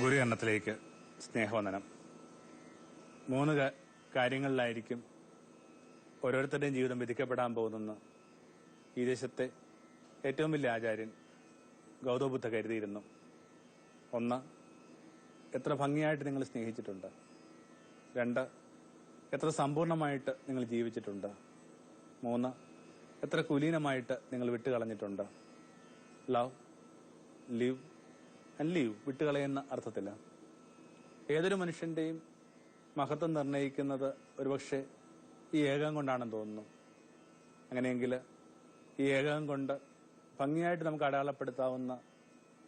ഗുരു എണ്ണത്തിലേക്ക് സ്നേഹവന്ദനം. മൂന്ന് കാര്യങ്ങളിലായിരിക്കും ഓരോരുത്തരുടെയും ജീവിതം വിധിക്കപ്പെടാൻ പോകുന്നെന്ന് ഈ ദേശത്തെ ഏറ്റവും വലിയ ആചാര്യൻ ഗൗതമബുദ്ധ കരുതിയിരുന്നു. ഒന്ന് എത്ര ഭംഗിയായിട്ട് നിങ്ങൾ സ്നേഹിച്ചിട്ടുണ്ട്. രണ്ട് എത്ര സമ്പൂർണമായിട്ട് നിങ്ങൾ ജീവിച്ചിട്ടുണ്ട്. മൂന്ന് എത്ര കുലീനമായിട്ട് നിങ്ങൾ വിട്ടുകളഞ്ഞിട്ടുണ്ട്. ലവ് ലിവ് ലീവ് വിട്ടുകളയുന്ന അർത്ഥത്തില്ല ഏതൊരു മനുഷ്യന്റെയും മഹത്വം നിർണയിക്കുന്നത് ഒരുപക്ഷെ ഈ ഏകം കൊണ്ടാണെന്ന് തോന്നുന്നു. അങ്ങനെയെങ്കിൽ ഈ ഏകം കൊണ്ട് ഭംഗിയായിട്ട് നമുക്ക് അടയാളപ്പെടുത്താവുന്ന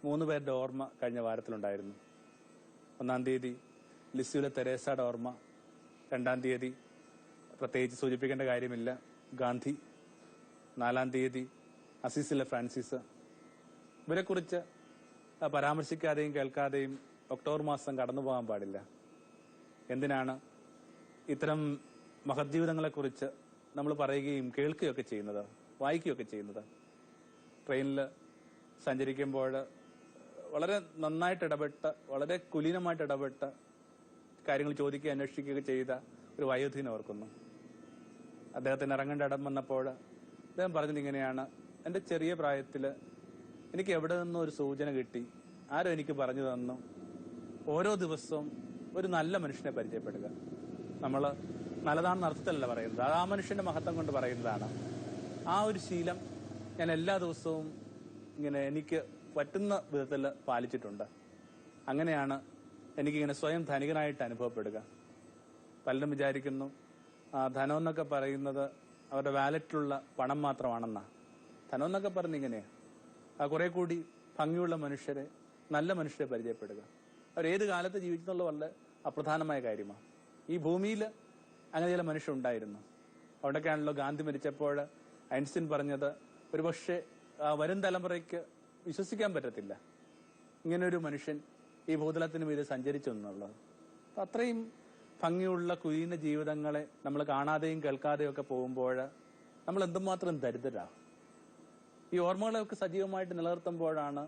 മൂന്ന് പേരുടെ ഓർമ്മ കഴിഞ്ഞ വാരത്തിലുണ്ടായിരുന്നു. ഒന്നാം തീയതി ലിസ്യുലെ തെരേസയുടെ ഓർമ്മ. രണ്ടാം തീയതി പ്രത്യേകിച്ച് സൂചിപ്പിക്കേണ്ട കാര്യമില്ല. ഗാന്ധി. നാലാം തീയതി അസീസിലെ ഫ്രാൻസിസ്. ഇവരെക്കുറിച്ച് പരാമർശിക്കാതെയും കേൾക്കാതെയും ഒക്ടോബർ മാസം കടന്നു പോകാൻ പാടില്ല. എന്തിനാണ് ഇത്തരം മഹജീവിതങ്ങളെക്കുറിച്ച് നമ്മൾ പറയുകയും കേൾക്കുകയൊക്കെ ചെയ്യുന്നത് വായിക്കുകയൊക്കെ ചെയ്യുന്നത്? ട്രെയിനിൽ സഞ്ചരിക്കുമ്പോൾ വളരെ നന്നായിട്ട് ഇടപെട്ട് വളരെ കുലീനമായിട്ട് ഇടപെട്ട് കാര്യങ്ങൾ ചോദിക്കുക അന്വേഷിക്കുകയൊക്കെ ചെയ്ത ഒരു വയോധീനം ഓർക്കുന്നു. അദ്ദേഹത്തിന് ഇറങ്ങേണ്ട ഇടം വന്നപ്പോൾ അദ്ദേഹം പറഞ്ഞത് ഇങ്ങനെയാണ്. എന്റെ ചെറിയ പ്രായത്തിൽ എനിക്ക് എവിടെ നിന്നും ഒരു സൂചന കിട്ടി. ആരോ എനിക്ക് പറഞ്ഞു തന്നു. ഓരോ ദിവസവും ഒരു നല്ല മനുഷ്യനെ പരിചയപ്പെടുക. നമ്മൾ നല്ലതാണെന്ന് അർത്ഥത്തിലല്ല പറയുന്നത്. അത് ആ മനുഷ്യന്റെ മഹത്വം കൊണ്ട് പറയുന്നതാണ്. ആ ഒരു ശീലം ഞാൻ എല്ലാ ദിവസവും ഇങ്ങനെ എനിക്ക് പറ്റുന്ന വിധത്തിൽ പാലിച്ചിട്ടുണ്ട്. അങ്ങനെയാണ് എനിക്കിങ്ങനെ സ്വയം ധനികനായിട്ട് അനുഭവപ്പെടുക. പലരും വിചാരിക്കുന്നു ധനം എന്നൊക്കെ പറയുന്നത് അവരുടെ വാലറ്റിലുള്ള പണം മാത്രമാണെന്നാ. ധനം എന്നൊക്കെ പറഞ്ഞിങ്ങനെയാണ് കുറെ കൂടി ഭംഗിയുള്ള മനുഷ്യരെ നല്ല മനുഷ്യരെ പരിചയപ്പെടുക. അവർ ഏത് കാലത്ത് ജീവിക്കുന്നുള്ള വളരെ അപ്രധാനമായ കാര്യമാണ്. ഈ ഭൂമിയിൽ അങ്ങനെ ചില മനുഷ്യരുണ്ടായിരുന്നു അവിടെയൊക്കെയാണല്ലോ ഗാന്ധി മരിച്ചപ്പോൾ ഐൻസ്റ്റീൻ പറഞ്ഞത് ഒരുപക്ഷെ വരും തലമുറയ്ക്ക് വിശ്വസിക്കാൻ പറ്റത്തില്ല. ഇങ്ങനൊരു മനുഷ്യൻ ഈ ഭൂതലത്തിന് മീതെ സഞ്ചരിച്ചു എന്നുള്ളത്. അത്രയും ഭംഗിയുള്ള കുലീന ജീവിതങ്ങളെ നമ്മൾ കാണാതെയും കേൾക്കാതെയും ഒക്കെ പോകുമ്പോൾ നമ്മൾ എന്തുമാത്രം ദരിദ്രരാ. ഈ ഓർമ്മകളൊക്കെ സജീവമായിട്ട് നിലനിർത്തുമ്പോഴാണ്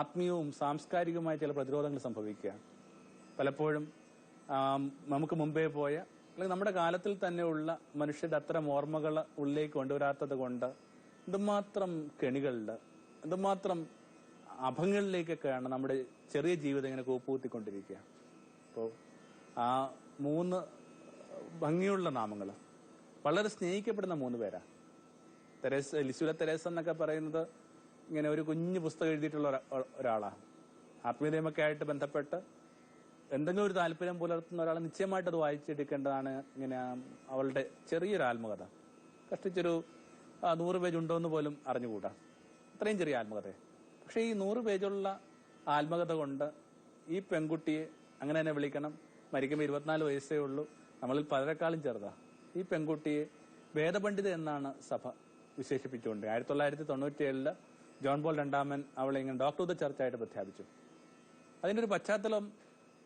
ആത്മീയവും സാംസ്കാരികവുമായ ചില പ്രതിരോധങ്ങൾ സംഭവിക്കുക. പലപ്പോഴും നമുക്ക് മുമ്പേ പോയ അല്ലെങ്കിൽ നമ്മുടെ കാലത്തിൽ തന്നെയുള്ള മനുഷ്യരുടെ അത്തരം ഓർമ്മകൾ ഉള്ളിലേക്ക് കൊണ്ടുവരാത്തത് കൊണ്ട് എന്തുമാത്രം കെണികളുണ്ട് എന്തുമാത്രം അഭങ്ങളിലേക്കൊക്കെയാണ് നമ്മുടെ ചെറിയ ജീവിതം ഇങ്ങനെ കൂപ്പുകൂത്തിക്കൊണ്ടിരിക്കുക. അപ്പോൾ ആ മൂന്ന് ഭംഗിയുള്ള നാമങ്ങൾ വളരെ സ്നേഹിക്കപ്പെടുന്ന മൂന്ന് പേരാ തെരേസ് ലിസുല തെരേസ എന്നൊക്കെ പറയുന്നത് ഇങ്ങനെ ഒരു കുഞ്ഞു പുസ്തകം എഴുതിയിട്ടുള്ള ഒരാ- ഒരാളാണ്. ആത്മീയതയുമൊക്കെ ആയിട്ട് ബന്ധപ്പെട്ട് എന്തെങ്കിലും ഒരു താല്പര്യം പുലർത്തുന്ന ഒരാൾ നിശ്ചയമായിട്ട് അത് വായിച്ചെടുക്കേണ്ടതാണ്. ഇങ്ങനെ അവളുടെ ചെറിയൊരു ആത്മകഥ. കഷ്ടിച്ചൊരു നൂറ് പേജ് ഉണ്ടോ എന്ന് പോലും അറിഞ്ഞുകൂടാ. അത്രയും ചെറിയ ആത്മകഥ പക്ഷേ ഈ നൂറ് പേജുള്ള ആത്മകഥ കൊണ്ട് ഈ പെൺകുട്ടിയെ അങ്ങനെ തന്നെ വിളിക്കണം. മരിക്കുമ്പോൾ ഇരുപത്തിനാല് വയസ്സേ ഉള്ളൂ. നമ്മളിൽ പലരെക്കാളും ചെറുതാ. ഈ പെൺകുട്ടിയെ വേദപണ്ഡിത എന്നാണ് സഭ വിശേഷിപ്പിച്ചുകൊണ്ട് ആയിരത്തി തൊള്ളായിരത്തി തൊണ്ണൂറ്റി ഏഴിൽ ജോൺ പോൾ രണ്ടാമൻ അവളെ ഇങ്ങനെ ഡോക്ടർ ഓഫ് ദ ചർച്ചായിട്ട് പ്രഖ്യാപിച്ചു. അതിന്റെ ഒരു പശ്ചാത്തലം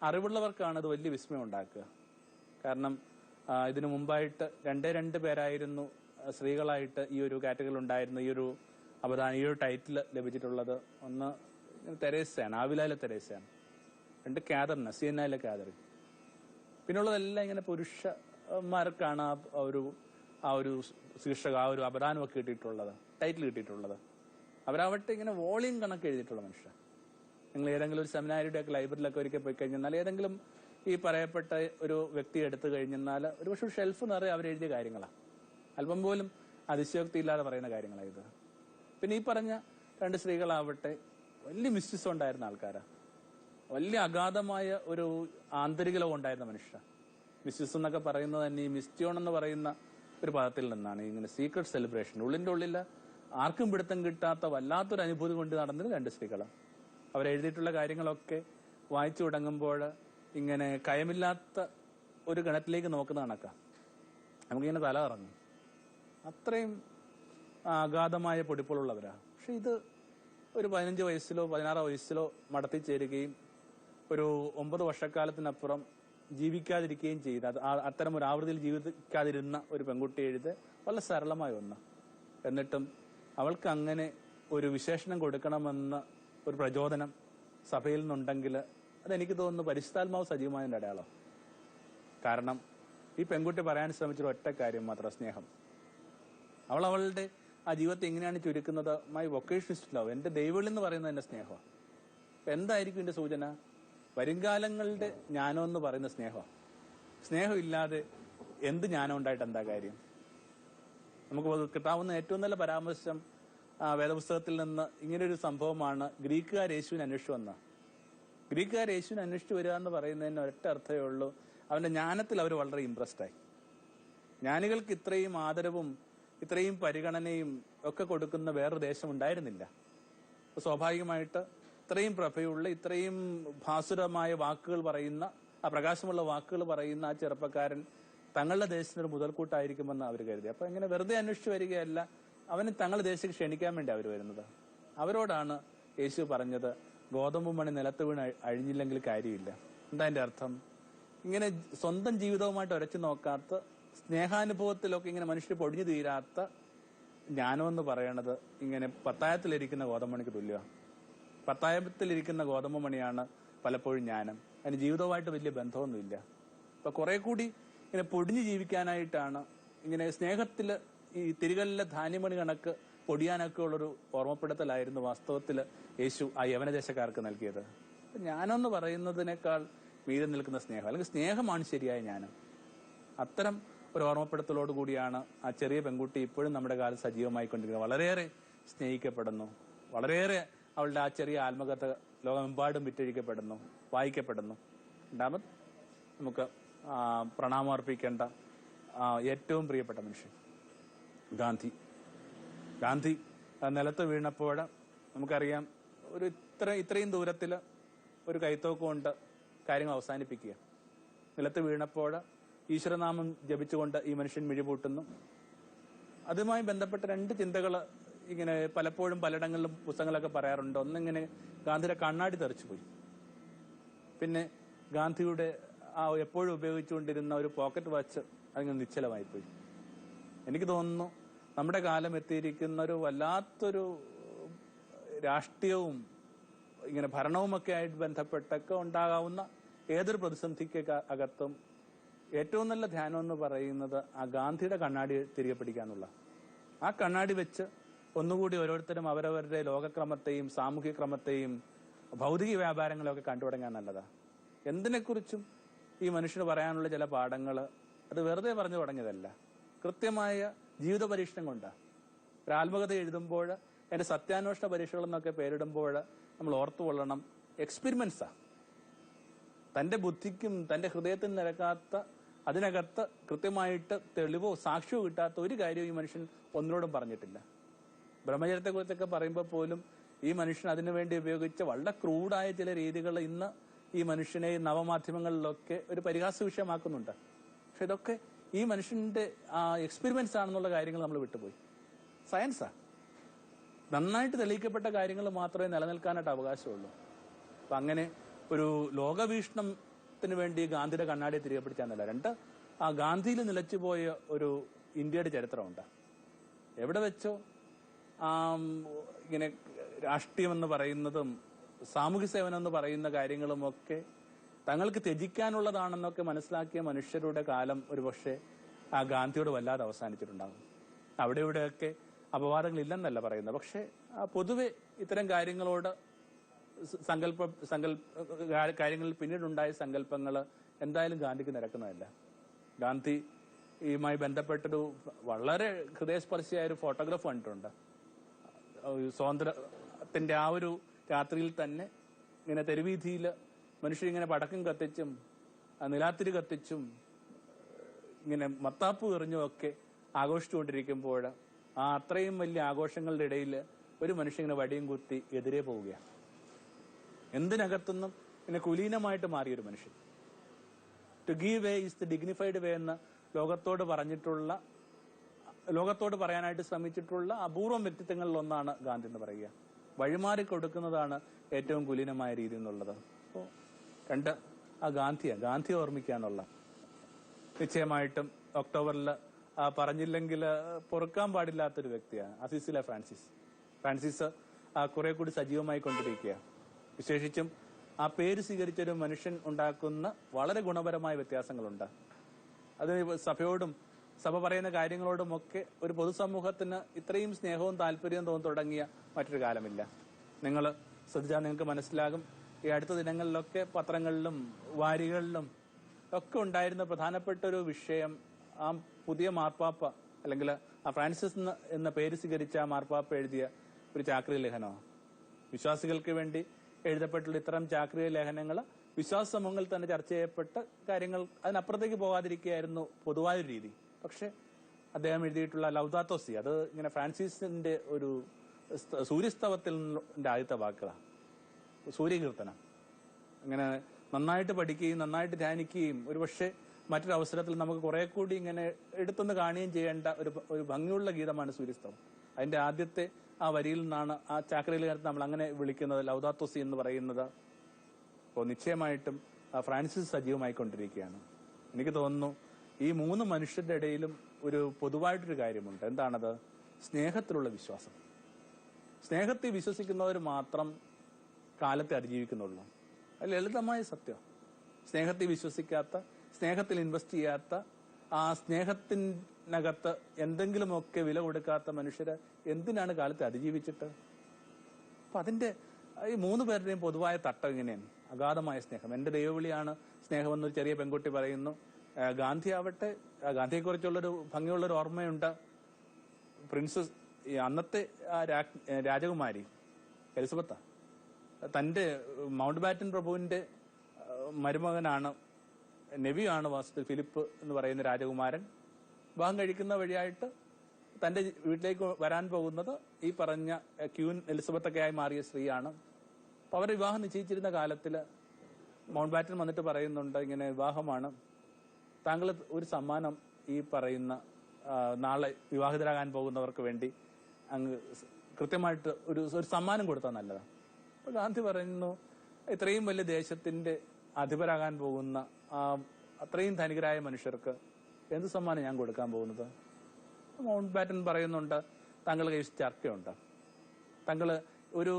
അറിവുള്ളവർക്കാണ് അത് വലിയ വിസ്മയം ഉണ്ടാക്കുക. കാരണം ഇതിനു മുമ്പായിട്ട് രണ്ടേ രണ്ട് പേരായിരുന്നു സ്ത്രീകളായിട്ട് ഈ ഒരു കാറ്റഗറിയിൽ ഉണ്ടായിരുന്ന ഈ ഒരു അപദാനം ഈ ഒരു ടൈറ്റിൽ ലഭിച്ചിട്ടുള്ളത്. ഒന്ന് തെരേസയാണ് ആവിലാലെ തെരേസയാണ്. രണ്ട് കാതറിന് സി എൻ ഐയിലെ കാതറിൻ പിന്നുള്ളതെല്ലാം ഇങ്ങനെ പുരുഷന്മാർക്കാണ് ആ ഒരു ആ ഒരു ശീർഷക ആ ഒരു അപദാനമൊക്കെ കിട്ടിയിട്ടുള്ളത് ടൈറ്റിൽ കിട്ടിയിട്ടുള്ളത്. അവരവട്ടെ ഇങ്ങനെ വോളിയം കണക്ക് എഴുതിയിട്ടുള്ള മനുഷ്യർ നിങ്ങൾ ഏതെങ്കിലും ഒരു സെമിനാരിയുടെ ഒക്കെ ലൈബ്രറിയിലൊക്കെ ഒരിക്കൽ പോയി കഴിഞ്ഞാൽ ഏതെങ്കിലും ഈ പറയപ്പെട്ട ഒരു വ്യക്തി എടുത്തു കഴിഞ്ഞാൽ ഒരു പക്ഷെ ഷെൽഫ് നിറയെ അവരെഴുതിയ കാര്യങ്ങളാണ് അല്പം പോലും അതിശയോക്തി ഇല്ലാതെ പറയുന്ന കാര്യങ്ങളാണ് ഇത്. പിന്നെ ഈ പറഞ്ഞ രണ്ട് സ്ത്രീകളാവട്ടെ വലിയ മിസ്റ്റിസം ഉണ്ടായിരുന്ന ആൾക്കാരാ. വലിയ അഗാധമായ ഒരു ആന്തരികലം ഉണ്ടായിരുന്ന മനുഷ്യ മിസ്റ്റിസം എന്നൊക്കെ പറയുന്നത് തന്നെ ഈ മിസ്റ്റിയോൺ എന്ന് പറയുന്ന ഒരു പദത്തിൽ നിന്നാണ് ഇങ്ങനെ സീക്രട്ട് സെലിബ്രേഷൻ ഉള്ളിന്റെ ഉള്ളിൽ ആർക്കും പിടുത്തം കിട്ടാത്ത വല്ലാത്തൊരു അനുഭൂതി കൊണ്ട് നടന്നത് രണ്ട് സ്ത്രീകളാണ്. അവരെഴുതിയിട്ടുള്ള കാര്യങ്ങളൊക്കെ വായിച്ചു തുടങ്ങുമ്പോൾ ഇങ്ങനെ കയമില്ലാത്ത ഒരു ഗണത്തിലേക്ക് നോക്കുന്ന കണക്കാം. നമുക്കിങ്ങനെ തല ഇറങ്ങും അത്രയും അഗാധമായ പൊടിപ്പുള്ളവരാ പക്ഷെ ഇത് ഒരു പതിനഞ്ച് വയസ്സിലോ പതിനാറ് വയസ്സിലോ മടത്തി ചേരുകയും ഒരു ഒമ്പത് വർഷക്കാലത്തിനപ്പുറം ജീവിക്കാതിരിക്കുകയും ചെയ്ത അത്തരം ഒരു ആവൃത്തിയിൽ ജീവിക്കാതിരുന്ന ഒരു പെൺകുട്ടി എഴുത് വളരെ സരളമായ ഒന്ന്. എന്നിട്ടും അവൾക്ക് അങ്ങനെ ഒരു വിശേഷണം കൊടുക്കണമെന്ന ഒരു പ്രചോദനം സഭയിൽ നിന്നുണ്ടെങ്കിൽ അതെനിക്ക് തോന്നുന്നു പരിശുദ്ധാത്മാവ് സജീവമായതിന്റെ അടയാളം. കാരണം ഈ പെൺകുട്ടി പറയാൻ ശ്രമിച്ചൊരു ഒറ്റ കാര്യം മാത്രം സ്നേഹം. അവൾ അവളുടെ ആ ജീവിതത്തെ എങ്ങനെയാണ് ചുരുക്കുന്നത്? മൈ വൊക്കേഷനിസ്റ്റ് ലവ് എന്റെ ദൈവവിളി എന്ന് പറയുന്നത് എന്റെ സ്നേഹമാണ്. എന്തായിരിക്കും എന്റെ സൂചന? വരുംകാലങ്ങളുടെ ജ്ഞാനം എന്ന് പറയുന്ന സ്നേഹം. സ്നേഹമില്ലാതെ എന്ത് ജ്ഞാനം ഉണ്ടായിട്ട് എന്താ കാര്യം? നമുക്ക് കിട്ടാവുന്ന ഏറ്റവും നല്ല പരാമർശം വേദപുസ്തകത്തിൽ നിന്ന് ഇങ്ങനൊരു സംഭവമാണ്. ഗ്രീക്കുകാർ യേശുവിനെ അന്വേഷിച്ചു വന്ന. ഗ്രീക്കുകാർ യേശുവിനെ അന്വേഷിച്ചു വരിക എന്ന് പറയുന്നതിന് ഒരൊറ്റ അർത്ഥമേ ഉള്ളൂ. അവന്റെ ജ്ഞാനത്തിൽ അവർ വളരെ ഇമ്പ്രസ്ഡ് ആയി. ജ്ഞാനികൾക്ക് ഇത്രയും ആദരവും ഇത്രയും പരിഗണനയും ഒക്കെ കൊടുക്കുന്ന വേറൊരു ദേശം ഉണ്ടായിരുന്നില്ല. സ്വാഭാവികമായിട്ട് ഇത്രയും പ്രഭയുള്ള ഇത്രയും ഭാസുരമായ വാക്കുകൾ പറയുന്ന ആ പ്രകാശമുള്ള വാക്കുകൾ പറയുന്ന ആ ചെറുപ്പക്കാരൻ തങ്ങളുടെ ദേശത്തിന് ഒരു മുതൽക്കൂട്ടായിരിക്കുമെന്ന് അവർ കരുതി. അപ്പൊ ഇങ്ങനെ വെറുതെ അന്വേഷിച്ചു വരികയല്ല അവന് തങ്ങളുടെ ദേശത്തേക്ക് ക്ഷണിക്കാൻ വേണ്ടി അവർ വരുന്നത്. അവരോടാണ് യേശു പറഞ്ഞത് ഗോതമ്പ് മണി നിലത്ത് വീണ് അഴിഞ്ഞില്ലെങ്കിൽ കാര്യമില്ല. എന്താ അതിന്റെ അർത്ഥം? ഇങ്ങനെ സ്വന്തം ജീവിതവുമായിട്ട് ഉരച്ചു നോക്കാത്ത സ്നേഹാനുഭവത്തിലൊക്കെ ഇങ്ങനെ മനുഷ്യർ പൊടിഞ്ഞു തീരാത്ത ജ്ഞാനം എന്ന് പറയണത് ഇങ്ങനെ പത്തായത്തിലിരിക്കുന്ന ഗോതമ്പണിക്ക് തുല്യമാണ് പത്തായത്തിലിരിക്കുന്ന ഗോതമ്പ് മണിയാണ് പലപ്പോഴും ജ്ഞാനം അതിന് ജീവിതവുമായിട്ട് വലിയ ബന്ധമൊന്നുമില്ല. അപ്പൊ കുറെ കൂടി ഇങ്ങനെ പൊടിഞ്ഞു ജീവിക്കാനായിട്ടാണ് ഇങ്ങനെ സ്നേഹത്തിൽ ഈ തിരികലിലെ ധാന്യമണി കണക്ക് പൊടിയാനൊക്കെ ഉള്ളൊരു ഓർമ്മപ്പെടുത്തലായിരുന്നു വാസ്തവത്തിൽ യേശു ആ യവനദേശക്കാർക്ക് നൽകിയത്. ഞാനെന്ന് പറയുന്നതിനേക്കാൾ മീതെ നിൽക്കുന്ന സ്നേഹം അല്ലെങ്കിൽ സ്നേഹമാണ് ശരിയായ ജ്ഞാനം അത്തരം ഒരു ഓർമ്മപ്പെടുത്തലോട് കൂടിയാണ് ആ ചെറിയ പെൺകുട്ടി ഇപ്പോഴും നമ്മുടെ കാലത്ത് സജീവമായി കൊണ്ടിരിക്കുന്നത് വളരെയേറെ സ്നേഹിക്കപ്പെടുന്നു. വളരെയേറെ അവളുടെ ആ ചെറിയ ആത്മകഥ ലോകമെമ്പാടും വിറ്റഴിക്കപ്പെടുന്നു വായിക്കപ്പെടുന്നു. രണ്ടാമത് നമുക്ക് പ്രണാമർപ്പിക്കേണ്ട ഏറ്റവും പ്രിയപ്പെട്ട മനുഷ്യൻ ഗാന്ധി. ഗാന്ധി നിലത്ത് വീണപ്പോൾ നമുക്കറിയാം ഒരു ഇത്ര ഇത്രയും ദൂരത്തിൽ ഒരു കൈത്തോക്ക് കൊണ്ട് കാര്യങ്ങൾ അവസാനിപ്പിക്കുക. നിലത്ത് വീണപ്പോൾ ഈശ്വരനാമം ജപിച്ചുകൊണ്ട് ഈ മനുഷ്യൻ മിഴിപൂട്ടുന്നു. അതുമായി ബന്ധപ്പെട്ട രണ്ട് ചിന്തകൾ ഇങ്ങനെ പലപ്പോഴും പലയിടങ്ങളിലും പുസ്തകങ്ങളൊക്കെ പറയാറുണ്ട്. ഒന്നിങ്ങനെ ഗാന്ധിയുടെ കണ്ണാടി തെറിച്ചു പോയി. പിന്നെ ഗാന്ധിയുടെ ആ എപ്പോഴും ഉപയോഗിച്ചുകൊണ്ടിരുന്ന ഒരു പോക്കറ്റ് വാച്ച് അതിങ്ങനെ നിശ്ചലമായി പോയി എനിക്ക് തോന്നുന്നു നമ്മുടെ കാലം എത്തിയിരിക്കുന്ന ഒരു വല്ലാത്തൊരു രാഷ്ട്രീയവും ഇങ്ങനെ ഭരണവുമൊക്കെ ആയിട്ട് ബന്ധപ്പെട്ടൊക്കെ ഉണ്ടാകാവുന്ന ഏതൊരു പ്രതിസന്ധിക്ക് അകത്തും ഏറ്റവും നല്ല ധ്യാനം എന്ന് പറയുന്നത് ആ ഗാന്ധിയുടെ കണ്ണാടി തിരികെ പിടിക്കാന്നുള്ള ആ കണ്ണാടി വെച്ച് ഒന്നുകൂടി ഓരോരുത്തരും അവരവരുടെ ലോകക്രമത്തെയും സാമൂഹ്യ ക്രമത്തെയും ഭൗതിക വ്യാപാരങ്ങളൊക്കെ കണ്ടു തുടങ്ങാൻ നല്ലതാ. എന്തിനെക്കുറിച്ചും ഈ മനുഷ്യന് പറയാനുള്ള ചില പാഠങ്ങൾ അത് വെറുതെ പറഞ്ഞു തുടങ്ങിയതല്ല. കൃത്യമായ ജീവിത പരീക്ഷണം കൊണ്ടാണ് ഒരു ആത്മകഥ എഴുതുമ്പോൾ അതിന്റെ സത്യാന്വേഷണ പരീക്ഷകൾ എന്നൊക്കെ പേരിടുമ്പോൾ നമ്മൾ ഓർത്തുകൊള്ളണം. എക്സ്പെരിമെന്റ്സാ തന്റെ ബുദ്ധിക്കും തന്റെ ഹൃദയത്തിന് നിരക്കാത്ത അതിനകത്ത് കൃത്യമായിട്ട് തെളിവോ സാക്ഷ്യമോ കിട്ടാത്ത ഒരു കാര്യവും ഈ മനുഷ്യൻ ഒന്നിനോടും പറഞ്ഞിട്ടില്ല. ബ്രഹ്മചര്യത്തെ കുറിച്ചൊക്കെ പറയുമ്പോൾ പോലും ഈ മനുഷ്യൻ അതിനുവേണ്ടി ഉപയോഗിച്ച വളരെ ക്രൂഡായ ചില രീതികൾ ഇന്ന് ഈ മനുഷ്യനെ നവമാധ്യമങ്ങളിലൊക്കെ ഒരു പരിഹാസ വിഷയമാക്കുന്നുണ്ട്. പക്ഷെ ഇതൊക്കെ ഈ മനുഷ്യന്റെ ആ എക്സ്പെരിമെന്റ്സ് ആണെന്നുള്ള കാര്യങ്ങൾ നമ്മൾ വിട്ടുപോയി. സയൻസാ നന്നായിട്ട് തെളിയിക്കപ്പെട്ട കാര്യങ്ങൾ മാത്രമേ നിലനിൽക്കാനായിട്ട് അവകാശമുള്ളൂ. അപ്പൊ അങ്ങനെ ഒരു ലോകവീക്ഷണത്തിന് വേണ്ടി ഗാന്ധിയുടെ കണ്ണാടി തിരികെ രണ്ട് ആ ഗാന്ധിയിൽ നിലച്ചുപോയ ഒരു ഇന്ത്യയുടെ ചരിത്രമുണ്ട്. എവിടെ വെച്ചോ ഇങ്ങനെ രാഷ്ട്രീയം എന്ന് പറയുന്നതും സാമൂഹ്യ സേവനം എന്ന് പറയുന്ന കാര്യങ്ങളുമൊക്കെ തങ്ങൾക്ക് ത്യജിക്കാനുള്ളതാണെന്നൊക്കെ മനസ്സിലാക്കിയ മനുഷ്യരുടെ കാലം ഒരുപക്ഷെ ആ ഗാന്ധിയോട് വല്ലാതെ അവസാനിച്ചിട്ടുണ്ടാകും. അവിടെ ഇവിടെയൊക്കെ അപവാദങ്ങളില്ലെന്നല്ല പറയുന്നത്. പക്ഷെ പൊതുവെ ഇത്തരം കാര്യങ്ങളോട് സങ്കല്പ സങ്കല്പ കാര്യങ്ങളിൽ പിന്നീടുണ്ടായ സങ്കല്പങ്ങൾ എന്തായാലും ഗാന്ധിക്ക് നിരക്കുന്നതല്ല. ഗാന്ധി ഈയുമായി ബന്ധപ്പെട്ടൊരു വളരെ ഹൃദയസ്പർശിയായ ഒരു ഫോട്ടോഗ്രാഫ് കണ്ടിട്ടുണ്ട്. സ്വാതന്ത്ര്യത്തിന്റെ ആ ഒരു രാത്രിയിൽ തന്നെ ഇങ്ങനെ തെരുവീതിയിൽ മനുഷ്യരിങ്ങനെ പടക്കം കത്തിച്ചും നിലാത്തിരി കത്തിച്ചും ഇങ്ങനെ മത്താപ്പ് എറിഞ്ഞും ഒക്കെ ആഘോഷിച്ചുകൊണ്ടിരിക്കുമ്പോൾ ആ അത്രയും വലിയ ആഘോഷങ്ങളുടെ ഇടയിൽ ഒരു മനുഷ്യൻ ഇങ്ങനെ വടിയും കുത്തി എതിരെ പോവുകയാണ്. എന്തിനകത്തുനിന്നും ഇങ്ങനെ കുലീനമായിട്ട് മാറിയൊരു മനുഷ്യൻ. To give way is the dignified way എന്ന് ലോകത്തോട് പറഞ്ഞിട്ടുള്ള ലോകത്തോട് പറയാനായിട്ട് ശ്രമിച്ചിട്ടുള്ള അപൂർവം വ്യക്തിത്വങ്ങളിൽ ഒന്നാണ് ഗാന്ധി എന്ന് പറയുക. വഴിമാറി കൊടുക്കുന്നതാണ് ഏറ്റവും കുലീനമായ രീതി എന്നുള്ളത്. അപ്പോ രണ്ട് ആ ഗാന്ധിയാ ഗാന്ധി ഓർമ്മിക്കുക എന്നുള്ള. നിശ്ചയമായിട്ടും ഒക്ടോബറിൽ പറഞ്ഞില്ലെങ്കിൽ പൊറുക്കാൻ പാടില്ലാത്തൊരു വ്യക്തിയാണ് അസീസിലെ ഫ്രാൻസിസ്. ഫ്രാൻസിസ് കുറെ കൂടി സജീവമായി കൊണ്ടിരിക്കുക വിശേഷിച്ചും ആ പേര് സ്വീകരിച്ചൊരു മനുഷ്യൻ ഉണ്ടാക്കുന്ന വളരെ ഗുണപരമായ വ്യത്യാസങ്ങളുണ്ട്. അത് സഭയോടും സഭ പറയുന്ന കാര്യങ്ങളോടുമൊക്കെ ഒരു പൊതുസമൂഹത്തിന് ഇത്രയും സ്നേഹവും താല്പര്യവും തോന്നി തുടങ്ങിയ മറ്റൊരു കാലമില്ല. നിങ്ങൾ ശ്രദ്ധിച്ചാൽ നിങ്ങൾക്ക് മനസ്സിലാകും. ഈ അടുത്ത ദിനങ്ങളിലൊക്കെ പത്രങ്ങളിലും വാരികളിലും ഒക്കെ ഉണ്ടായിരുന്ന പ്രധാനപ്പെട്ട ഒരു വിഷയം ആ പുതിയ മാർപ്പാപ്പ അല്ലെങ്കിൽ ആ ഫ്രാൻസിസ് എന്ന- പേര് സ്വീകരിച്ച മാർപ്പാപ്പ എഴുതിയ ഒരു ചാക്രിക ലേഖനമാണ് വിശ്വാസികൾക്ക് വേണ്ടി എഴുതപ്പെട്ടുള്ള ഇത്തരം ചാക്രിക ലേഖനങ്ങൾ വിശ്വാസ സമൂഹങ്ങളിൽ തന്നെ ചർച്ച ചെയ്യപ്പെട്ട കാര്യങ്ങൾ അതിനപ്പുറത്തേക്ക് പോകാതിരിക്കുകയായിരുന്നു പൊതുവായൊരു രീതി. പക്ഷെ അദ്ദേഹം എഴുതിയിട്ടുള്ള ലൗദാത്തോസി അത് ഇങ്ങനെ ഫ്രാൻസിസിന്റെ ഒരു സ്ത- സൂര്യസ്തവത്തിൽ ആദ്യത്തെ വാക്കുകളാണ്. സൂര്യകീർത്തനം. അങ്ങനെ നന്നായിട്ട് പഠിക്കുകയും നന്നായിട്ട് ധ്യാനിക്കുകയും ഒരുപക്ഷെ മറ്റൊരു അവസരത്തിൽ നമുക്ക് കുറെ കൂടി ഇങ്ങനെ എടുത്തൊന്ന് കാണുകയും ചെയ്യേണ്ട ഒരു ഒരു ഭംഗിയുള്ള ഗീതമാണ് സൂര്യസ്തവം. അതിന്റെ ആദ്യത്തെ ആ വരിയിൽ നിന്നാണ് ആ ചാക്രയിൽ നമ്മൾ അങ്ങനെ വിളിക്കുന്നത് ലൗദാത്തോസി എന്ന് പറയുന്നത്. അപ്പോൾ നിശ്ചയമായിട്ടും ഫ്രാൻസിസ് സജീവമായിക്കൊണ്ടിരിക്കുകയാണ്. എനിക്ക് തോന്നുന്നു ഈ മൂന്ന് മനുഷ്യരുടെ ഇടയിലും ഒരു പൊതുവായിട്ടൊരു കാര്യമുണ്ട്. എന്താണത്? സ്നേഹത്തിലുള്ള വിശ്വാസം. സ്നേഹത്തെ വിശ്വസിക്കുന്നവർ മാത്രം കാലത്തെ അതിജീവിക്കുന്നുള്ളൂ. അത് ലളിതമായ സത്യം. സ്നേഹത്തെ വിശ്വസിക്കാത്ത സ്നേഹത്തിൽ ഇൻവെസ്റ്റ് ചെയ്യാത്ത ആ സ്നേഹത്തിനകത്ത് എന്തെങ്കിലുമൊക്കെ വില കൊടുക്കാത്ത മനുഷ്യര് എന്തിനാണ് കാലത്തെ അതിജീവിച്ചിട്ട്? അപ്പൊ അതിന്റെ ഈ മൂന്ന് പേരുടെയും പൊതുവായ തട്ടം ഇങ്ങനെയാണ്. അഗാധമായ സ്നേഹം. എന്റെ ദൈവവിളിയാണ് സ്നേഹമെന്നൊരു ചെറിയ പെൺകുട്ടി പറയുന്നു. ഗാന്ധി ആവട്ടെ ഗാന്ധിയെക്കുറിച്ചുള്ളൊരു ഭംഗിയുള്ളൊരു ഓർമ്മയുണ്ട്. പ്രിൻസസ് അന്നത്തെ രാജകുമാരി എലിസബത്ത തന്റെ മൗണ്ട് ബാറ്റൻ പ്രഭുവിന്റെ മരുമകനാണ് നെവിയാണ് വാസ്തു ഫിലിപ്പ് എന്ന് പറയുന്ന രാജകുമാരൻ. വിവാഹം കഴിക്കുന്ന വഴിയായിട്ട് തന്റെ വീട്ടിലേക്ക് വരാൻ പോകുന്നത് ഈ പറഞ്ഞ ക്യൂൻ എലിസബത്തൊക്കെയായി മാറിയ സ്ത്രീയാണ്. അപ്പൊ അവരെ വിവാഹം നിശ്ചയിച്ചിരുന്ന കാലത്തിൽ മൗണ്ട് ബാറ്റൻ വന്നിട്ട് പറയുന്നുണ്ട് ഇങ്ങനെ വിവാഹമാണ്. താങ്കൾ ഒരു സമ്മാനം ഈ പറയുന്ന നാളെ വിവാഹിതരാകാൻ പോകുന്നവർക്ക് വേണ്ടി അങ്ങ് കൃത്യമായിട്ട് ഒരു ഒരു സമ്മാനം കൊടുത്താൽ നല്ലതാണ് അപ്പൊ ഗാന്ധി പറയുന്നു ഇത്രയും വലിയ ദേശത്തിന്റെ അധിപരാകാൻ പോകുന്ന ആ അത്രയും ധനികരായ മനുഷ്യർക്ക് എന്ത് സമ്മാനം ഞാൻ കൊടുക്കാൻ പോകുന്നത്? മൗണ്ട് ബാറ്റൻ പറയുന്നുണ്ട് താങ്കൾ കൈ ചർക്കയുണ്ട്. താങ്കൾ ഒരു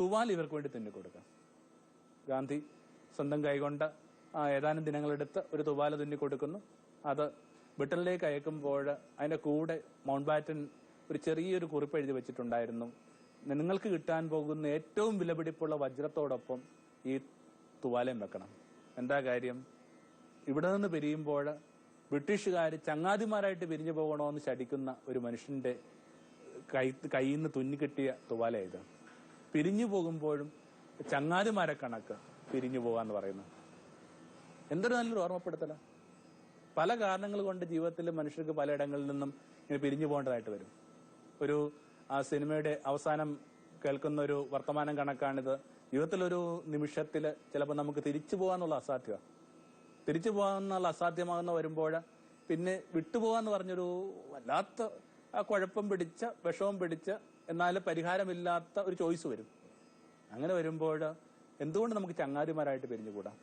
തുവാൽ ഇവർക്ക് വേണ്ടി തന്നെ കൊടുക്കാം. ഗാന്ധി സ്വന്തം കൈകൊണ്ട് ഏതാനും ദിനങ്ങളെടുത്ത് ഒരു തുവാല തുന്നി കൊടുക്കുന്നു. അത് ബ്രിട്ടനിലേക്ക് അയക്കുമ്പോൾ അതിന്റെ കൂടെ മൗണ്ട് ബാറ്റൻ ഒരു ചെറിയൊരു കുറിപ്പ് എഴുതി വെച്ചിട്ടുണ്ടായിരുന്നു. നിങ്ങൾക്ക് കിട്ടാൻ പോകുന്ന ഏറ്റവും വിലപിടിപ്പുള്ള വജ്രത്തോടൊപ്പം ഈ തുവാലയും വെക്കണം. എന്താ കാര്യം? ഇവിടെ നിന്ന് പിരിയുമ്പോൾ ബ്രിട്ടീഷുകാർ ചങ്ങാതിമാരായിട്ട് പിരിഞ്ഞു പോകണമെന്ന് ശടിക്കുന്ന ഒരു മനുഷ്യന്റെ കൈ കയ്യിൽ നിന്ന് തുന്നിക്കിട്ടിയ തുവാല ഇത്. പിരിഞ്ഞു പോകുമ്പോഴും ചങ്ങാതിമാരെ കണക്ക് പിരിഞ്ഞു പോകാന്ന് പറയുന്നത് എന്തൊരു നല്ലൊരു ഓർമ്മപ്പെടുത്തല. പല കാരണങ്ങൾ കൊണ്ട് ജീവിതത്തിൽ മനുഷ്യർക്ക് പലയിടങ്ങളിൽ നിന്നും ഇങ്ങനെ പിരിഞ്ഞു പോകേണ്ടതായിട്ട് വരും. ഒരു ആ സിനിമയുടെ അവസാനം കേൾക്കുന്ന ഒരു വർത്തമാനം കണക്കാണിത്. ജീവിതത്തിലൊരു നിമിഷത്തിൽ ചിലപ്പോൾ നമുക്ക് തിരിച്ചു പോകാന്നുള്ള അസാധ്യത. തിരിച്ചു പോകാന്നുള്ള അസാധ്യമാകുന്ന വരുമ്പോൾ പിന്നെ വിട്ടുപോകാന്ന് പറഞ്ഞൊരു വല്ലാത്ത ആ കുഴപ്പം പിടിച്ച വിഷമം പിടിച്ച എന്നാൽ പരിഹാരമില്ലാത്ത ഒരു ചോയ്സ് വരും. അങ്ങനെ വരുമ്പോൾ എന്തുകൊണ്ട് നമുക്ക് ചങ്ങാതിമാരായിട്ട് പിരിഞ്ഞുകൂടാം?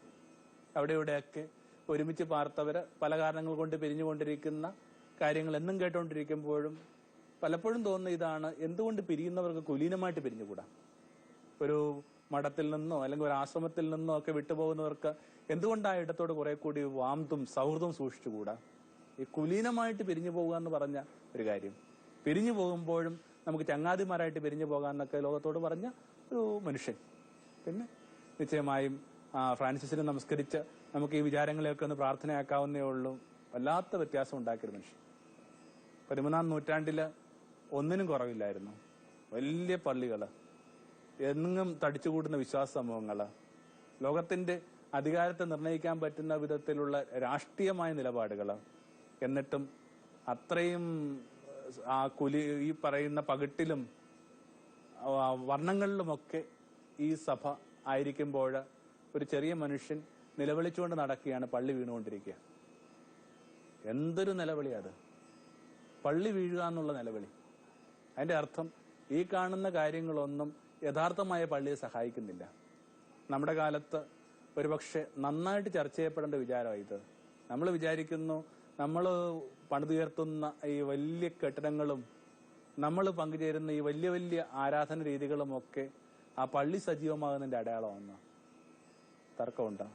അവിടെ ഇവിടെയൊക്കെ ഒരുമിച്ച് പാർത്തവര് പല കാരണങ്ങൾ കൊണ്ട് പിരിഞ്ഞുകൊണ്ടിരിക്കുന്ന കാര്യങ്ങൾ എന്നും കേട്ടുകൊണ്ടിരിക്കുമ്പോഴും പലപ്പോഴും തോന്നുന്ന ഇതാണ് എന്തുകൊണ്ട് പിരിയുന്നവർക്ക് കുലീനമായിട്ട് പിരിഞ്ഞുകൂടാ? ഒരു മഠത്തിൽ നിന്നോ അല്ലെങ്കിൽ ഒരു ആശ്രമത്തിൽ നിന്നോ ഒക്കെ വിട്ടുപോകുന്നവർക്ക് എന്തുകൊണ്ട് ആ ഇടത്തോട് കുറെ കൂടി വാമത്തും സൗഹൃദവും സൂക്ഷിച്ചുകൂടാ? ഈ കുലീനമായിട്ട് പിരിഞ്ഞു പോകുക എന്ന് പറഞ്ഞ ഒരു കാര്യം. പിരിഞ്ഞു പോകുമ്പോഴും നമുക്ക് ചങ്ങാതിമാരായിട്ട് പിരിഞ്ഞു പോകാമെന്നൊക്കെ ലോകത്തോട് പറഞ്ഞ ഒരു മനുഷ്യൻ. പിന്നെ നിശ്ചയമായും ഫ്രാൻസിസിനെ നമസ്കരിച്ച് നമുക്ക് ഈ വിചാരങ്ങളെയൊക്കെ ഒന്ന് പ്രാർത്ഥനയാക്കാവുന്നേ ഉള്ളൂ. വല്ലാത്ത വ്യത്യാസം ഉണ്ടാക്കിയൊരു മനുഷ്യൻ. പതിമൂന്നാം നൂറ്റാണ്ടിൽ ഒന്നിനും കുറവില്ലായിരുന്നു. വലിയ പള്ളികൾ എന്നും തടിച്ചുകൂടുന്ന വിശ്വാസ സമൂഹങ്ങൾ ലോകത്തിന്റെ അധികാരത്തെ നിർണയിക്കാൻ പറ്റുന്ന വിധത്തിലുള്ള രാഷ്ട്രീയമായ നിലപാടുകൾ എന്നിട്ടും അത്രയും ആ കുലി ഈ പറയുന്ന പകിട്ടിലും വർണങ്ങളിലുമൊക്കെ ഈ സഭ ആയിരിക്കുമ്പോൾ ഒരു ചെറിയ മനുഷ്യൻ നിലവിളിച്ചുകൊണ്ട് നടക്കുകയാണ് പള്ളി വീണുകൊണ്ടിരിക്കുക. എന്തൊരു നിലവിളി അത്? പള്ളി വീഴുക എന്നുള്ള നിലവിളി. അതിന്റെ അർത്ഥം ഈ കാണുന്ന കാര്യങ്ങളൊന്നും യഥാർത്ഥമായ പള്ളിയെ സഹായിക്കുന്നില്ല. നമ്മുടെ കാലത്ത് ഒരുപക്ഷെ നന്നായിട്ട് ചർച്ച ചെയ്യപ്പെടേണ്ട വിചാരമായി ഇത്. നമ്മൾ വിചാരിക്കുന്നു നമ്മൾ പണിതുയർത്തുന്ന ഈ വലിയ കെട്ടിടങ്ങളും നമ്മൾ പങ്കുചേരുന്ന ഈ വലിയ വലിയ ആരാധന രീതികളും ഒക്കെ ആ പള്ളി സജീവമാകുന്നതിന്റെ അടയാളമാണ് തർക്കമുണ്ടോ.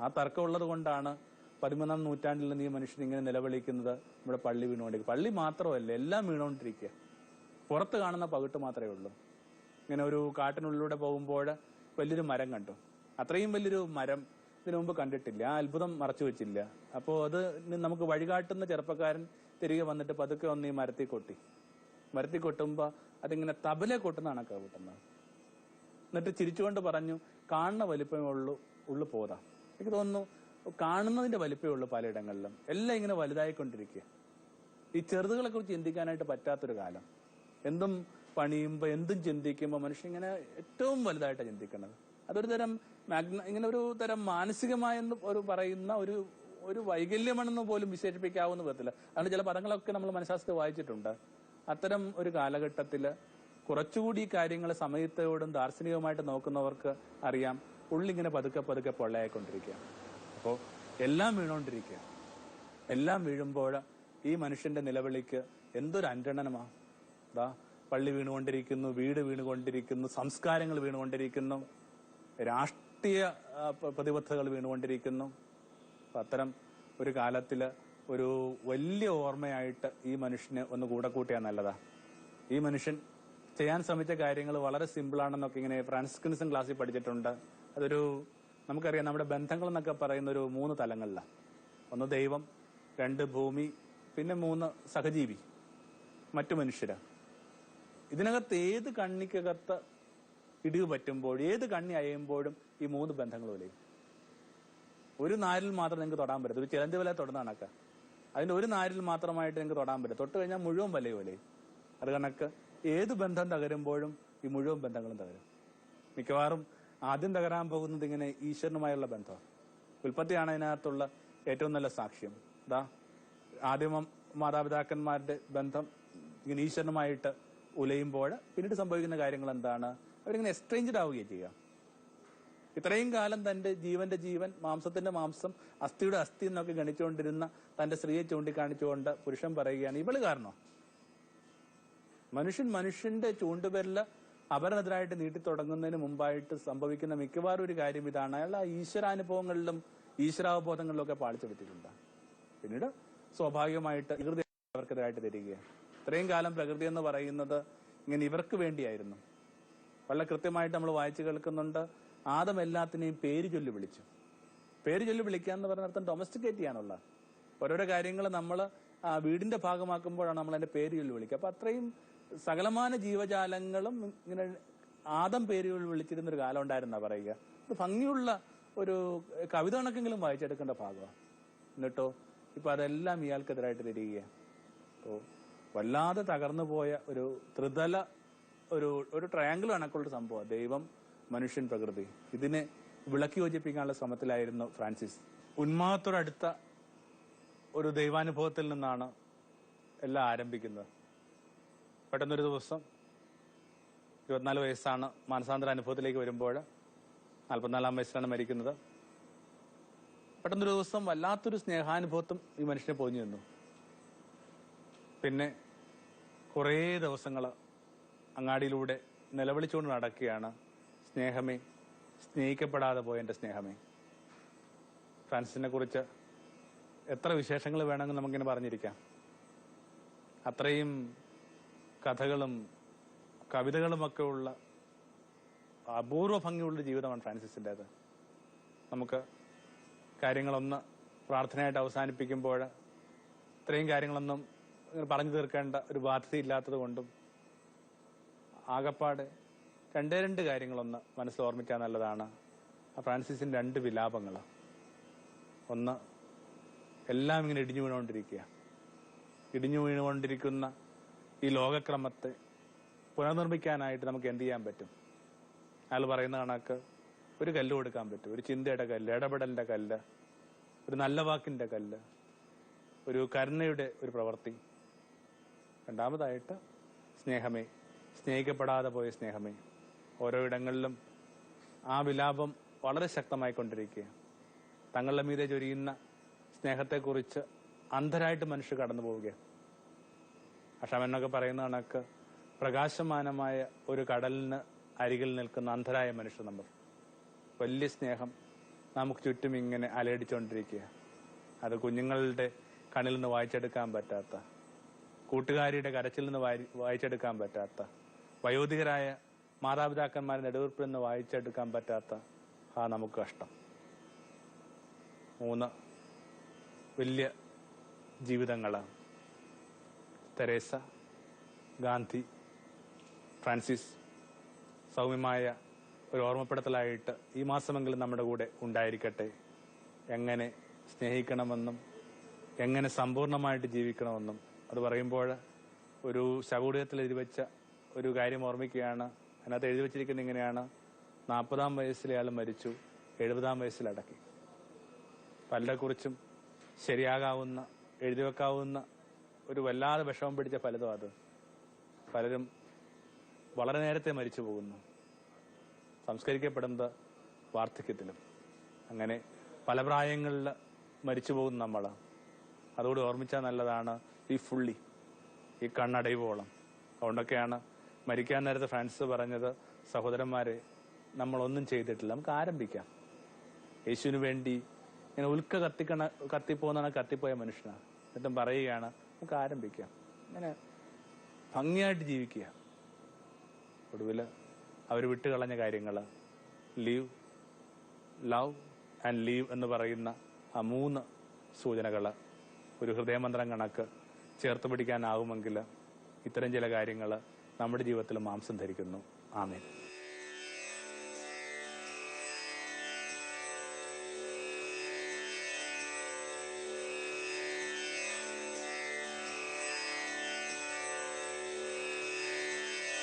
ആ തർക്കമുള്ളത് കൊണ്ടാണ് പതിമൂന്നാം നൂറ്റാണ്ടിൽ നിന്ന് ഈ മനുഷ്യൻ ഇങ്ങനെ നിലവിളിക്കുന്നത് നമ്മുടെ പള്ളി വീണുകൊണ്ടിരിക്കുക. പള്ളി മാത്രമല്ല എല്ലാം വീണുകൊണ്ടിരിക്കുക. പുറത്ത് കാണുന്ന പകിട്ട് മാത്രമേ ഉള്ളൂ. ഇങ്ങനെ ഒരു കാട്ടിനുള്ളിലൂടെ പോകുമ്പോൾ വലിയൊരു മരം കണ്ടു. അത്രയും വലിയൊരു മരം ഇതിനു മുമ്പ് കണ്ടിട്ടില്ല. ആ അത്ഭുതം മറച്ചു വെച്ചില്ല. അപ്പോൾ അത് നമുക്ക് വഴികാട്ടുന്ന ചെറുപ്പക്കാരൻ തിരികെ വന്നിട്ട് പതുക്കെ ഒന്ന് ഈ മരത്തിൽ കൊട്ടി. മരത്തിൽ കൊട്ടുമ്പോൾ അതിങ്ങനെ തബലെ കൊട്ടുന്ന കണക്കാ കൂട്ടുന്നത് എന്നിട്ട് ചിരിച്ചുകൊണ്ട് പറഞ്ഞു കാണുന്ന വലിപ്പമേ ഉള്ളു ഉള്ളു പോതാ. എനിക്ക് തോന്നുന്നു കാണുന്നതിന്റെ വലിപ്പമേ ഉള്ളൂ പലയിടങ്ങളിലും. എല്ലാം ഇങ്ങനെ വലുതായിക്കൊണ്ടിരിക്കുക. ഈ ചെറുതുകളെ കുറിച്ച് ചിന്തിക്കാനായിട്ട് പറ്റാത്തൊരു കാലം. എന്തും പണിയുമ്പോൾ എന്തും ചിന്തിക്കുമ്പോൾ മനുഷ്യൻ ഇങ്ങനെ ഏറ്റവും വലുതായിട്ടാണ് ചിന്തിക്കുന്നത്. അതൊരു തരം മാഗ്ന ഇങ്ങനെ ഒരു തരം മാനസികമായെന്ന് ഒരു പറയുന്ന ഒരു ഒരു വൈകല്യമാണെന്ന് പോലും വിശേഷിപ്പിക്കാവുന്ന വിധത്തില്ല അതുകൊണ്ട് ചില പദങ്ങളൊക്കെ നമ്മൾ മനഃശാസ്ത്രം വായിച്ചിട്ടുണ്ട്. അത്തരം ഒരു കാലഘട്ടത്തിൽ കുറച്ചുകൂടി കാര്യങ്ങൾ സമയത്തോടും ദാർശനികവുമായിട്ട് നോക്കുന്നവർക്ക് അറിയാം. ഉള്ളിങ്ങനെ പതുക്കെ പതുക്കെ പൊള്ളയായിക്കൊണ്ടിരിക്കുക. അപ്പോൾ എല്ലാം വീണോണ്ടിരിക്കുക. എല്ലാം വീഴുമ്പോൾ ഈ മനുഷ്യന്റെ നിലവിളിക്ക് എന്തൊരു അന്തരണനമാ ദാ പള്ളി വീണുകൊണ്ടിരിക്കുന്നു വീട് വീണുകൊണ്ടിരിക്കുന്നു സംസ്കാരങ്ങൾ വീണുകൊണ്ടിരിക്കുന്നു. രാഷ്ട്രീയ പ്രതിബദ്ധതകൾ വീണുകൊണ്ടിരിക്കുന്നു. അത്തരം ഒരു കാലത്തിൽ ഒരു വലിയ ഓർമ്മയായിട്ട് ഈ മനുഷ്യന് ഒന്ന് കൂടെ കൂട്ടിയാൽ നല്ലതാ. ഈ മനുഷ്യൻ ചെയ്യാൻ ശ്രമിച്ച കാര്യങ്ങൾ വളരെ സിമ്പിളാണെന്നൊക്കെ ഇങ്ങനെ ഫ്രാൻസിസ്കൻസൺ ക്ലാസ്സിൽ പഠിച്ചിട്ടുണ്ട്. അതൊരു നമുക്കറിയാം നമ്മുടെ ബന്ധങ്ങൾ എന്നൊക്കെ പറയുന്ന ഒരു മൂന്ന് തലങ്ങളിലാണ് ഒന്ന് ദൈവം രണ്ട് ഭൂമി പിന്നെ മൂന്ന് സഹജീവി. മറ്റു മനുഷ്യര്. ഇതിനകത്ത് ഏത് കണ്ണിക്കകത്ത് ഇടിവ് പറ്റുമ്പോൾ ഏത് കണ്ണി അയയുമ്പോഴും ഈ മൂന്ന് ബന്ധങ്ങൾ വിലയും ഒരു നാരിൽ മാത്രം നിങ്ങൾക്ക് തൊടാൻ പറ്റും ഒരു ചിലന്തി വില തൊടുന്ന കണക്ക് അതിന്റെ ഒരു നാരിൽ മാത്രമായിട്ട് നിങ്ങൾക്ക് തൊടാൻ പറ്റും തൊട്ട് കഴിഞ്ഞാൽ മുഴുവൻ വലയും വിലയും അത് കണക്ക്. ഏത് ബന്ധം തകരുമ്പോഴും ഈ മുഴുവൻ ബന്ധങ്ങളും തകരും. മിക്കവാറും ആദ്യം തകരാൻ പോകുന്നത് ഇങ്ങനെ ഈശ്വരനുമായുള്ള ബന്ധമാണ് ഉൽപ്പത്തിയാണ് അതിനകത്തുള്ള ഏറ്റവും നല്ല സാക്ഷ്യം. ഇതാ ആദ്യം മാതാപിതാക്കന്മാരുടെ ബന്ധം ഇങ്ങനെ ഈശ്വരനുമായിട്ട് ഉലയുമ്പോൾ പിന്നീട് സംഭവിക്കുന്ന കാര്യങ്ങൾ എന്താണ്? അവരിങ്ങനെ എസ്ട്രേഞ്ചഡ് ആവുകയും ചെയ്യുക ഇത്രയും കാലം തന്റെ ജീവന്റെ ജീവൻ മാംസത്തിന്റെ മാംസം അസ്ഥിയുടെ അസ്ഥി എന്നൊക്കെ ഗണിച്ചുകൊണ്ടിരുന്ന തന്റെ സ്ത്രീയെ ചൂണ്ടിക്കാണിച്ചുകൊണ്ട് പുരുഷൻ പറയുകയാണ് ഇവൾ കാരണം? മനുഷ്യൻ മനുഷ്യന്റെ ചൂണ്ടുപെരൽ അപരനെതിരായിട്ട് നീട്ടി തുടങ്ങുന്നതിന് മുമ്പായിട്ട് സംഭവിക്കുന്ന മിക്കവാറും ഒരു കാര്യം ഇതാണ്. അയാൾ ആ ഈശ്വരാനുഭവങ്ങളിലും ഈശ്വരാവബോധങ്ങളിലും ഒക്കെ പാളിച്ചെടുത്തിട്ടുണ്ട് പിന്നീട് സ്വാഭാവികമായിട്ട് പ്രകൃതി അവർക്കെതിരായിട്ട് തരികയാണ് ഇത്രയും കാലം പ്രകൃതി എന്ന് പറയുന്നത് ഇങ്ങനെ ഇവർക്ക് വേണ്ടിയായിരുന്നു. വളരെ കൃത്യമായിട്ട് നമ്മൾ വായിച്ചു കേൾക്കുന്നുണ്ട്. ആദം എല്ലാത്തിനെയും പേര് ചൊല്ലി വിളിച്ചു. പേര് ചൊല്ലി വിളിക്കുക എന്ന് പറഞ്ഞ അർത്ഥം ഡൊമസ്റ്റിക്കേറ്റ് ചെയ്യാനുള്ള. ഓരോരോ കാര്യങ്ങൾ നമ്മൾ വീടിന്റെ ഭാഗമാക്കുമ്പോഴാണ് നമ്മൾ അതിന്റെ പേര് ചൊല്ലി വിളിക്കുക. അപ്പൊ അത്രയും സകലമാന ജീവജാലങ്ങളും ഇങ്ങനെ ആദം പേര് വിളിച്ചിരുന്ന ഒരു കാലം ഉണ്ടായിരുന്ന പറയുക. ഇത് ഭംഗിയുള്ള ഒരു കവിത കണക്കെങ്കിലും വായിച്ചെടുക്കേണ്ട ഭാഗമാണ്. എന്നിട്ടോ ഇപ്പൊ അതെല്ലാം ഇയാൾക്കെതിരായിട്ട് തിരികുക അപ്പോ വല്ലാതെ തകർന്നു പോയ ഒരു ത്രിതല ഒരു ഒരു ട്രയാങ്കിൾ കണക്കുള്ള സംഭവം ദൈവം മനുഷ്യൻ പ്രകൃതി. ഇതിനെ വിളക്കി യോജിപ്പിക്കാനുള്ള ശ്രമത്തിലായിരുന്നു ഫ്രാൻസിസ്. ഉന്മാദത്തോടടുത്ത ഒരു ദൈവാനുഭവത്തിൽ നിന്നാണ് എല്ലാം ആരംഭിക്കുന്നത്. പെട്ടെന്നൊരു ദിവസം ഇരുപത്തിനാല് വയസ്സാണ് മാനസാന്തര അനുഭവത്തിലേക്ക് വരുമ്പോൾ നാൽപ്പത്തിനാലാം വയസ്സിലാണ് മരിക്കുന്നത്. പെട്ടെന്നൊരു ദിവസം വല്ലാത്തൊരു സ്നേഹാനുഭവത്തും ഈ മനുഷ്യനെ പൊതിഞ്ഞു നിന്നു. പിന്നെ കുറേ ദിവസങ്ങൾ അങ്ങാടിയിലൂടെ നിലവിളിച്ചുകൊണ്ട് നടക്കുകയാണ് സ്നേഹമേ. സ്നേഹിക്കപ്പെടാതെ പോയ എന്റെ സ്നേഹമേ. ഫ്രാൻസിനെ കുറിച്ച് എത്ര വിശേഷങ്ങൾ വേണമെങ്കിൽ നമുക്കിങ്ങനെ പറഞ്ഞിരിക്കാം. അത്രയും കഥകളും കവിതകളുമൊക്കെ ഉള്ള അപൂർവ ഭംഗിയുള്ള ജീവിതമാണ് ഫ്രാൻസിസിന്റെത്. നമുക്ക് കാര്യങ്ങളൊന്ന് പ്രാർത്ഥനയായിട്ട് അവസാനിപ്പിക്കുമ്പോൾ ഇത്രയും കാര്യങ്ങളൊന്നും പറഞ്ഞു തീർക്കേണ്ട ഒരു ബാധ്യതയില്ലാത്തത് കൊണ്ടും ആകപ്പാട്. രണ്ടേ രണ്ട് കാര്യങ്ങളൊന്ന് മനസ്സിൽ ഓർമ്മിക്കാൻ നല്ലതാണ്. ഫ്രാൻസിസിന്റെ രണ്ട് വിലാപങ്ങൾ ഒന്ന് എല്ലാം ഇങ്ങനെ ഇടിഞ്ഞു വീണുകൊണ്ടിരിക്കുക. ഇടിഞ്ഞു വീണുകൊണ്ടിരിക്കുന്ന ഈ ലോകക്രമത്തെ പുനർനിർമ്മിക്കാനായിട്ട് നമുക്ക് എന്ത് ചെയ്യാൻ പറ്റും? അയാൾ പറയുന്ന കണക്ക് ഒരു കല്ല് കൊടുക്കാൻ പറ്റും. ഒരു ചിന്തയുടെ കല്ല് ഇടപെടലിന്റെ കല്ല് ഒരു നല്ല വാക്കിന്റെ കല്ല് ഒരു കരുണയുടെ ഒരു പ്രവൃത്തി. രണ്ടാമതായിട്ട് സ്നേഹമേ. സ്നേഹിക്കപ്പെടാതെ പോയ സ്നേഹമേ. ഓരോ ഇടങ്ങളിലും ആ വിലാപം വളരെ ശക്തമായി കൊണ്ടിരിക്കുക. തങ്ങളുടെ മീതെ ചൊരിയുന്ന സ്നേഹത്തെക്കുറിച്ച് അന്ധരായിട്ട് മനുഷ്യർ കടന്നു പോവുകയാണ് അഷാമെന്നൊക്കെ പറയുന്ന കണക്ക് പ്രകാശമാനമായ ഒരു കടലിന് അരികിൽ നിൽക്കുന്ന അന്ധരായ മനുഷ്യർ നമ്മൾ. വലിയ സ്നേഹം നമുക്ക് ചുറ്റും ഇങ്ങനെ അലയടിച്ചുകൊണ്ടിരിക്കുക. അത് കുഞ്ഞുങ്ങളുടെ കണ്ണിൽ നിന്ന് വായിച്ചെടുക്കാൻ പറ്റാത്ത കൂട്ടുകാരിയുടെ കരച്ചിൽ നിന്ന് വായി- വായിച്ചെടുക്കാൻ പറ്റാത്ത വയോധികരായ മാതാപിതാക്കന്മാരുടെ നെടുവീർപ്പിൽ നിന്ന് വായിച്ചെടുക്കാൻ പറ്റാത്ത ആ നമുക്ക് കഷ്ടം. മൂന്ന് വലിയ ജീവിതങ്ങളാണ്. തെരേസ ഗാന്ധി ഫ്രാൻസിസ് സൗമ്യമായ ഒരു ഓർമ്മപ്പെടുത്തലായിട്ട് ഈ മാസമെങ്കിലും നമ്മുടെ കൂടെ ഉണ്ടായിരിക്കട്ടെ. എങ്ങനെ സ്നേഹിക്കണമെന്നും എങ്ങനെ സമ്പൂർണമായിട്ട് ജീവിക്കണമെന്നും. അത് പറയുമ്പോൾ ഒരു ശകൂടത്തിൽ എഴുതി വെച്ച ഒരു കാര്യം ഓർമ്മിക്കുകയാണ്. അതിനകത്ത് എഴുതി വെച്ചിരിക്കുന്നത് ഇങ്ങനെയാണ്. നാൽപ്പതാം വയസ്സിൽ അയാൾ മരിച്ചു. എഴുപതാം വയസ്സിൽ അടക്കി. പലരെക്കുറിച്ചും ശരിയാകാവുന്ന എഴുതി വെക്കാവുന്ന ഒരു വല്ലാതെ വിഷമം പിടിച്ച ഫലിതം അത്. പലരും വളരെ നേരത്തെ മരിച്ചു പോകുന്നു. സംസ്കരിക്കപ്പെടുന്നത് വാർദ്ധക്യത്തിലും. അങ്ങനെ പല പ്രായങ്ങളിൽ മരിച്ചു പോകുന്ന നമ്മൾ അതുകൂടി ഓർമ്മിച്ചാൽ നല്ലതാണ് ഈ ഫുള്ളി ഈ കണ്ണടയുവോളം. അതുകൊണ്ടൊക്കെയാണ് മരിക്കാൻ നേരത്തെ ഫ്രാൻസിസ് പറഞ്ഞത് സഹോദരന്മാരെ നമ്മളൊന്നും ചെയ്തിട്ടില്ല. നമുക്ക് ആരംഭിക്കാം. യേശുവിന് വേണ്ടി ഇങ്ങനെ ഉൽക്ക കത്തിക്കണ കത്തിപ്പോന്നാണ് കത്തിപ്പോയ മനുഷ്യനാണ് എന്നിട്ടും പറയുകയാണ് നമുക്ക് ആരംഭിക്കാം. ഇങ്ങനെ ഭംഗിയായിട്ട് ജീവിക്കുക. ഒടുവിൽ അവർ വിട്ടുകളഞ്ഞ കാര്യങ്ങൾ ലീവ് ലവ് ആൻഡ് ലീവ് എന്ന് പറയുന്ന ആ മൂന്ന് സൂചനകൾ ഒരു ഹൃദയമന്ത്രം കണക്ക് ചേർത്ത് പിടിക്കാനാവുമെങ്കിൽ ഇത്തരം ചില കാര്യങ്ങൾ നമ്മുടെ ജീവിതത്തിൽ മാംസം ധരിക്കുന്നു. ആമേൻ.